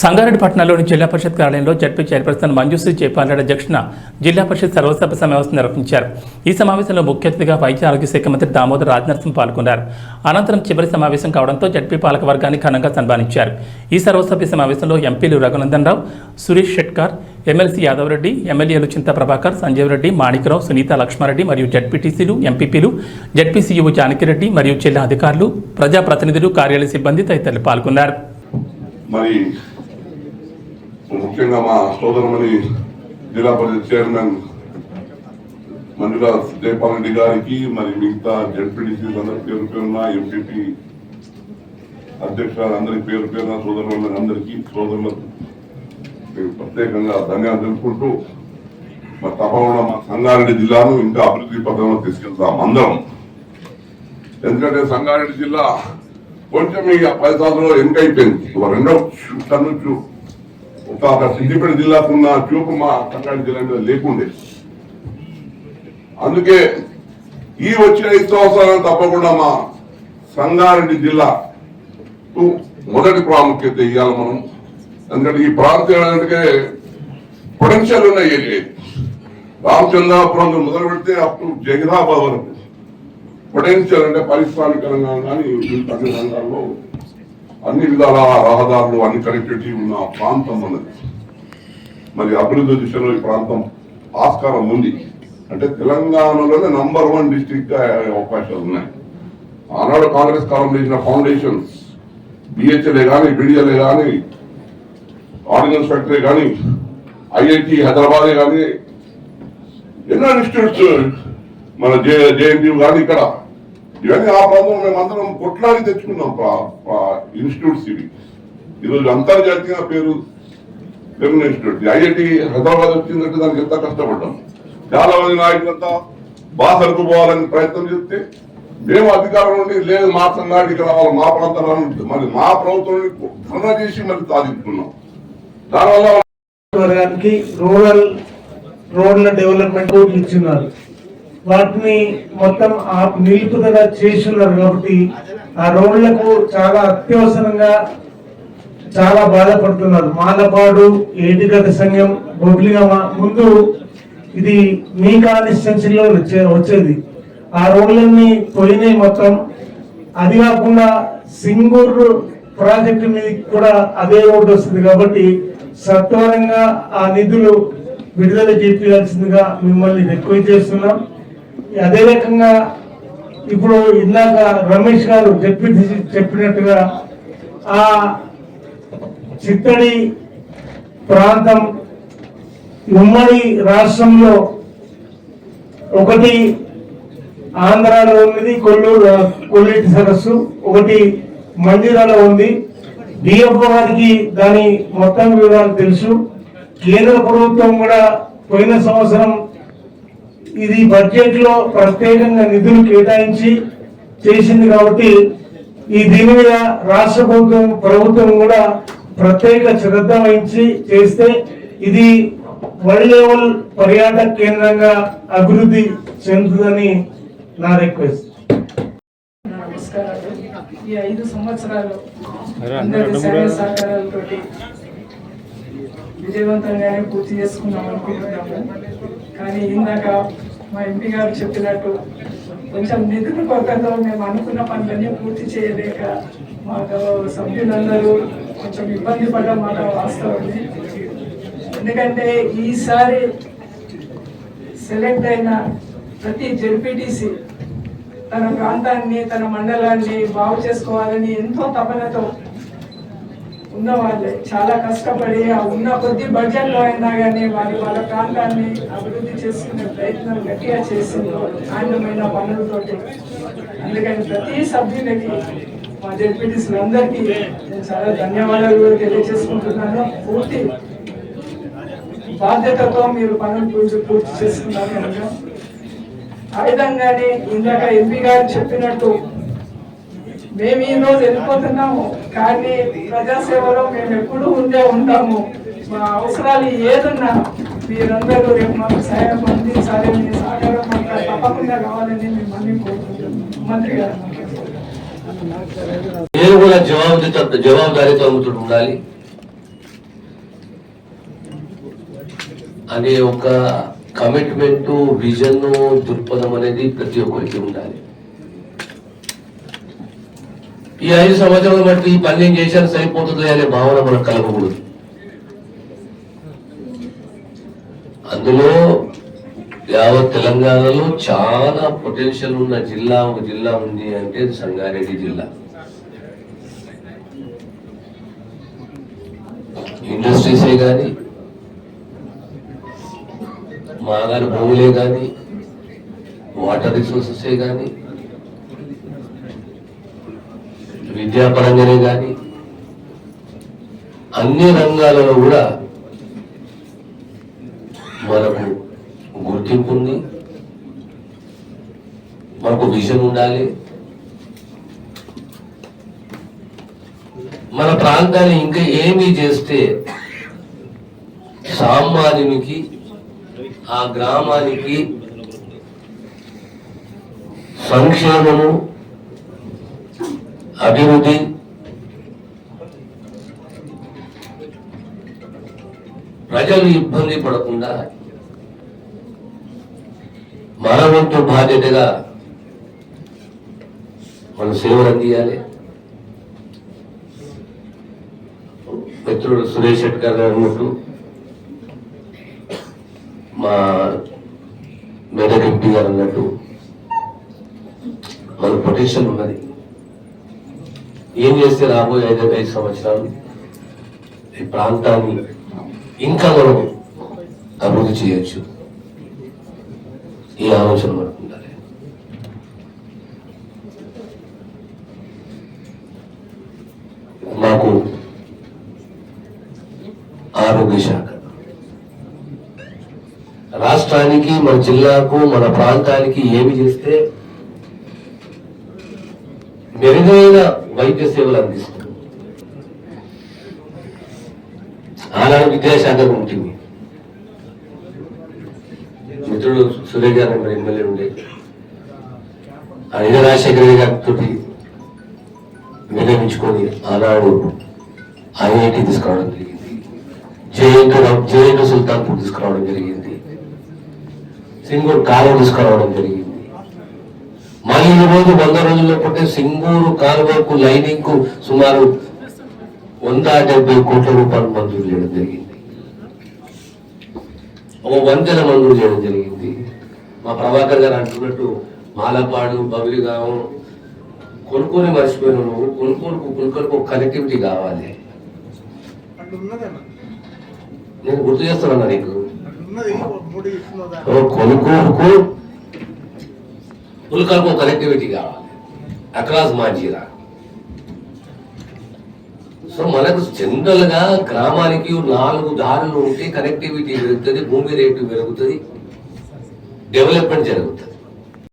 సంగారెడ్డి పట్టణంలోని జిల్లా పరిషత్ కార్యాలయంలో జడ్పీ చైర్పర్సన్ మంజుశ్రీ జయపాలరెడ్డి అధ్యక్షున జిల్లా పరిషత్ సర్వసభ సమావేశం నిర్వహించారు. ఈ సమావేశంలో ముఖ్య అతిథిగా వైద్య ఆరోగ్య శాఖ మంత్రి దామోదర్ రాజనరసింహ పాల్గొన్నారు. అనంతరం చివరి సమావేశం కావడంతో జడ్పీ పాలక వర్గాన్ని ఘనంగా సన్మానించారు. ఈ సర్వసభ్య సమావేశంలో ఎంపీలు రఘునందన్ రావు సురేష్ షెట్కార్ ఎమ్మెల్సీ యాదవ్ రెడ్డి ఎమ్మెల్యేలు చింత ప్రభాకర్ సంజీవ్ రెడ్డి మాణికరావు సునీత లక్ష్మారెడ్డి మరియు జడ్పీటీసీలు ఎంపీపీలు జడ్పీసీఈఓ జానకిరెడ్డి మరియు జిల్లా అధికారులు ప్రజాప్రతినిధులు కార్యాలయ సిబ్బంది తదితరులు పాల్గొన్నారు. మరి ముఖ్యంగా మా సోదరమణి జిల్లా పరిషత్ చైర్మన్ మంజుల జయపాల్ రెడ్డి గారికి మరి మిగతా జడ్పీటీసీ అందరి పేరు పేరున ఎంపీపీ అధ్యక్షురాలు అందరి పేరు పేరున సోదరుల అందరికీ సోదరులకు ప్రత్యేకంగా ధన్యవాదాలు తెలుపుకుంటూ మరి తప్పకుండా మా సంగారెడ్డి జిల్లాను ఇంకా అభివృద్ధి పథంలో తీసుకెళ్తాం అందరం. ఎందుకంటే సంగారెడ్డి జిల్లా కొంచెం ఈ పది సంవత్సరాలు ఎన్నికైపోయింది రెండో టన్ను చూ సిద్దిపేట జిల్లాకు ఉన్న చూపు మా సంగారెడ్డి జిల్లా మీద లేకుండే. అందుకే ఈ వచ్చిన ఐదు సంవత్సరాలు తప్పకుండా మా సంగారెడ్డి జిల్లా మొదటి ప్రాముఖ్యత ఇవ్వాలి మనం. ఎందుకంటే ఈ ప్రాంతం ఏంటంటే పొటెన్షియల్ ఉన్న ఏరియా రామచంద్రాపురం మొదలు పెడితే అప్పుడు జగదాబాద్ వరకు. పొటెన్షియల్ అంటే పారిశ్రామిక రంగం కానీ అన్ని రంగాల్లో అన్ని విధాల రహదారులు అన్ని కనెక్టివిటీ ఉన్న ప్రాంతం అన్నది. మరి అభివృద్ధి దిశలో ఈ ప్రాంతం ఆస్కారం ఉంది. అంటే తెలంగాణలోనే నంబర్ వన్ డిస్టిక్ అవకాశాలు ఉన్నాయి. ఆనాడు కాంగ్రెస్ కాలం చేసిన ఫౌండేషన్స్ బిహెచ్ఎల్ఏ కానీ బిడిఎల్ఏ కానీ ఆర్డినెన్స్ ఫ్యాక్టరీ కానీ ఐఐటి హైదరాబాదే కానీ ఎన్నో ఇన్స్టిట్యూట్స్ మన జే జేఎన్టీ కానీ ఇక్కడ ఇవన్నీ ఆ ప్రాంతంలో మేమందరం కొట్లాడి తెచ్చుకున్నాం ఇన్స్టిట్యూట్స్ ఇవి ఈరోజు అంతర్జాతీయ పేరు పెరిగిన ఇన్స్టిట్యూట్. ఐఐటి హైదరాబాద్ వచ్చిందంటే దానికి ఎంత కష్టపడ్డాం? చాలా మంది నాయకులంతా బాగా సరుకుపోవాలని ప్రయత్నం చేస్తే మేము అధికారం నుండి లేదు మా సంఘానికి రావాలి మా ప్రాంతంలో మరి మా ప్రభుత్వం ధర్నా చేసి మరి సాధించుకున్నాం. దానివల్ల రూరల్ రోడ్ల డెవలప్మెంట్ కోట్లు ఇచ్చిన్నారు వాటిని మొత్తం ఆ నిలుపుదల చేస్తున్నారు కాబట్టి ఆ రోడ్లకు చాలా అత్యవసరంగా చాలా బాధపడుతున్నారు. మాలపాడు ఏటిగత సంఘం బొబ్లిగమ ముందు ఇది మీ కాన్స్టిట్యున్సీలో వచ్చే వచ్చేది. ఆ రోడ్లన్నీ పోయినాయి మొత్తం. అది కాకుండా సింగూరు ప్రాజెక్టు మీద కూడా అదే రోడ్డు వస్తుంది కాబట్టి సత్వరంగా ఆ నిధులు విడుదల చేయాల్సిందిగా మిమ్మల్ని రిక్వెస్ట్ చేస్తున్నాం. అదే రకంగా ఇప్పుడు ఇందాక రమేష్ గారు చెప్పి చెప్పినట్టుగా ఆ చిత్తడి ప్రాంతం ఉమ్మడి రాష్ట్రంలో ఒకటి ఆంధ్రాలో ఉన్నది కొల్లూరు కొల్లిటి సరస్సు ఒకటి మందిరాలో ఉంది. డిఎఫ్ఓ గారికి దాని మొత్తం వివరాలు తెలుసు. కేంద్ర ప్రభుత్వం కూడా పోయిన సంవత్సరం ఇది బడ్జెట్లో ప్రత్యేకంగా నిధులు కేటాయించి చేసింది కాబట్టి ఈ దీని మీద రాష్ట్ర ప్రభుత్వం ప్రభుత్వం కూడా ప్రత్యేక శ్రద్ధ వహించి చేస్తే ఇది వరల్డ్ లెవెల్ పర్యాటక కేంద్రంగా అభివృద్ధి చెందుతుందని నా రిక్వెస్ట్. నమస్కారాలు. ఈ ఐదు సంవత్సరాలు సహకారాలతోటి విజయవంతంగానే పూర్తి చేసుకున్నాం అనుకుంటున్నాము. కానీ ఇందాక మా ఎంపీ గారు చెప్పినట్టు కొంచెం నిధుల కొరతతో మేము అనుకున్న పనులన్నీ పూర్తి చేయలేక మా సభ్యులందరూ కొంచెం ఇబ్బంది పడ్డ మాట వాస్తవమే ఎందుకంటే ఈసారి సెలెక్ట్ అయిన ప్రతి జెడ్పీటీసీ తన ప్రాంతాన్ని తన మండలాన్ని బాగు చేసుకోవాలని ఎంతో తపనతో ఉన్న వాళ్ళే చాలా కష్టపడి ఆ ఉన్న కొద్ది బడ్జెట్లో అయినా కానీ వారి వాళ్ళ ప్రాంతాన్ని అభివృద్ధి చేసుకునే ప్రయత్నం గట్టిగా చేసిందో నాణ్యమైన పనులతోటి. అందుకని ప్రతి సభ్యులకి మా జడ్పీటీసీలు అందరికీ నేను చాలా ధన్యవాదాలు కూడా తెలియజేసుకుంటున్నాను. పూర్తి బాధ్యతతో మీరు పనులు పూర్తి పూర్తి చేసుకున్నారు కనుక ఆ విధంగానే ఇందాక ఎంపీ గారు చెప్పినట్టు మేము ఈ రోజు వెళ్ళిపోతున్నాము కానీ ప్రజాసేవలో మేము ఎప్పుడు ఉండే ఉంటాము. మా అవసరాలు ఏదన్నా మీరందరూ రేపు మాకు సహాయం అందించాలి మీ సహకారం మాకు తప్పకుండా కావాలని మేము మిమ్మల్ని కోరుకుంటున్నాం మంత్రి గారు. నేను కూడా జవాబుదారి జవాబుదారీతో ఉండాలి. అనే ఒక కమిట్మెంట్ విజన్ దృక్పథం అనేది ప్రతి ఒక్కరికి ఉండాలి. ఈ ఐదు సంవత్సరాలు బట్టి ఈ పని చేశాను సరిపోతుంది అనే భావన మనకు కలగకూడదు. అందులో యావత్ తెలంగాణలో చాలా పొటెన్షియల్ ఉన్న జిల్లా ఒక జిల్లా ఉంది అంటే సంగారెడ్డి జిల్లా. ఇండస్ట్రీసే కానీ మాగారి భూములే కానీ వాటర్ రిసోర్సెసే కానీ విద్యాపరంగానే కానీ అన్ని రంగాలలో కూడా మనకు గుర్తింపు ఉంది మనకు విజన్ ఉండాలి. మన ప్రాంతాన్ని ఇంకా ఏమి చేస్తే సామాన్యునికి ఆ గ్రామానికి సంక్షేమము అభివృద్ధి. ప్రజలు ఇబ్బంది పడకుండా మన వంతు బాధ్యతగా మనం సేవలు అందియాలి. మిత్రుడు సురేష్ శెట్ గారు అన్నట్టు మా మెదక్ ఎంపీ గారు అన్నట్టు మన పొటెన్షియల్ ఉన్నది. ఏం చేస్తే రాబోయే ఐదు ఐదు సంవత్సరాలు ఈ ప్రాంతాన్ని ఇంకా మనం అభివృద్ధి చేయొచ్చు? ఈ ఆలోచన మనకు ఉండాలి. మాకు ఆరోగ్య శాఖ. రాష్ట్రానికి మన జిల్లాకు మన ప్రాంతానికి ఏమి చేస్తే మెరుగైన వైద్య సేవలు అందిస్తుంది. ఆనాడు విద్యాశాఖ ఉంటుంది. మిత్రుడు సురేష్ గారు ఎమ్మెల్యే ఉండే. ఆయన రాజశేఖర రెడ్డి గారితో వినియోగించుకొని ఆనాడు ఐఐటి తీసుకురావడం జరిగింది. జేఎన్టు జేఎన్టు సుల్తాన్పూర్ తీసుకురావడం జరిగింది. సింగూర్ కాలం తీసుకురావడం జరిగింది. మళ్ళీ రోజు వంద రోజుల్లో పుట్టే సింగూరు కాలువకు లైనింగ్కు సుమారు వంద డెబ్బై కోట్ల రూపాయలు మంజూరు చేయడం జరిగింది. ఒక వంతెన మంజూరు చేయడం జరిగింది. మా ప్రభాకర్ గారు అంటున్నట్టు మాలపాడు బబులిగాం కొనుక్కొని మర్చిపోయిన నువ్వు కొనుక్కోనుకు కొనుక్కోనుకు కనెక్టివిటీ కావాలి. నేను గుర్తు చేస్తున్నా నీకు. కొనుక్కోనుకు పుల్కలకు కనెక్టివిటీ కావాలి. అక్రాస్ మాజీరా. సో మనకు జనరల్గా గ్రామానికి నాలుగు దారులు ఉంటే కనెక్టివిటీ పెరుగుతుంది భూమి రేటు పెరుగుతుంది డెవలప్మెంట్ జరుగుతుంది.